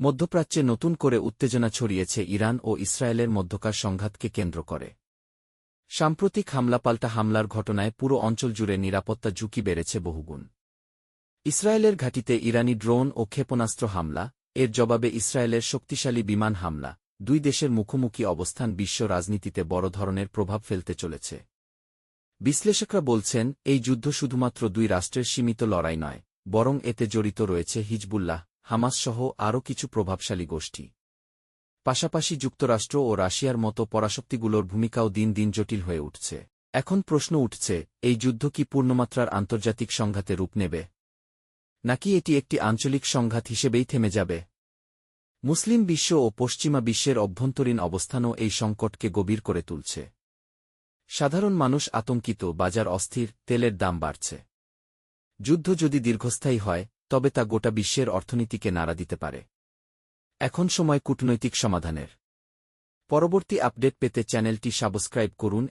মধ্যপ্রাচ্যে নতুন করে উত্তেজনা ছড়িয়েছে ইরান ও ইসরায়েলের মধ্যকার সংঘাতকে কেন্দ্র করে। সাম্প্রতিক হামলাপাল্টা হামলার ঘটনায় পুরো অঞ্চল জুড়ে নিরাপত্তা ঝুঁকি বেড়েছে বহুগুণ। ইসরায়েলের ঘাঁটিতে ইরানি ড্রোন ও ক্ষেপণাস্ত্র হামলা, এর জবাবে ইসরায়েলের শক্তিশালী বিমান হামলা, দুই দেশের মুখোমুখি অবস্থান বিশ্ব রাজনীতিতে বড় ধরনের প্রভাব ফেলতে চলেছে। বিশ্লেষকরা বলছেন, এই যুদ্ধ শুধুমাত্র দুই রাষ্ট্রের সীমিত লড়াই নয়, বরং এতে জড়িত রয়েছে হিজবুল্লাহ হামাসসহ আরও কিছু প্রভাবশালী গোষ্ঠী। পাশাপাশি যুক্তরাষ্ট্র ও রাশিয়ার মতো পরাশক্তিগুলোর ভূমিকাও দিন দিন জটিল হয়ে উঠছে। এখন প্রশ্ন উঠছে, এই যুদ্ধ কি পূর্ণমাত্রার আন্তর্জাতিক সংঘাতে রূপ নেবে? নাকি এটি একটি আঞ্চলিক সংঘাত হিসেবেই থেমে যাবে? মুসলিম বিশ্ব ও পশ্চিমা বিশ্বের অভ্যন্তরীণ অবস্থানও এই সংকটকে গভীর করে তুলছে। সাধারণ মানুষ আতঙ্কিত, বাজার অস্থির, তেলের দাম বাড়ছে। যুদ্ধ যদি দীর্ঘস্থায়ী হয় তবে তা গোটা বিশ্বের অর্থনীতিকে নাড়া দিতে পারে। এখন সময় কূটনৈতিক সমাধানের। পরবর্তী আপডেট পেতে চ্যানেলটি সাবস্ক্রাইব করুন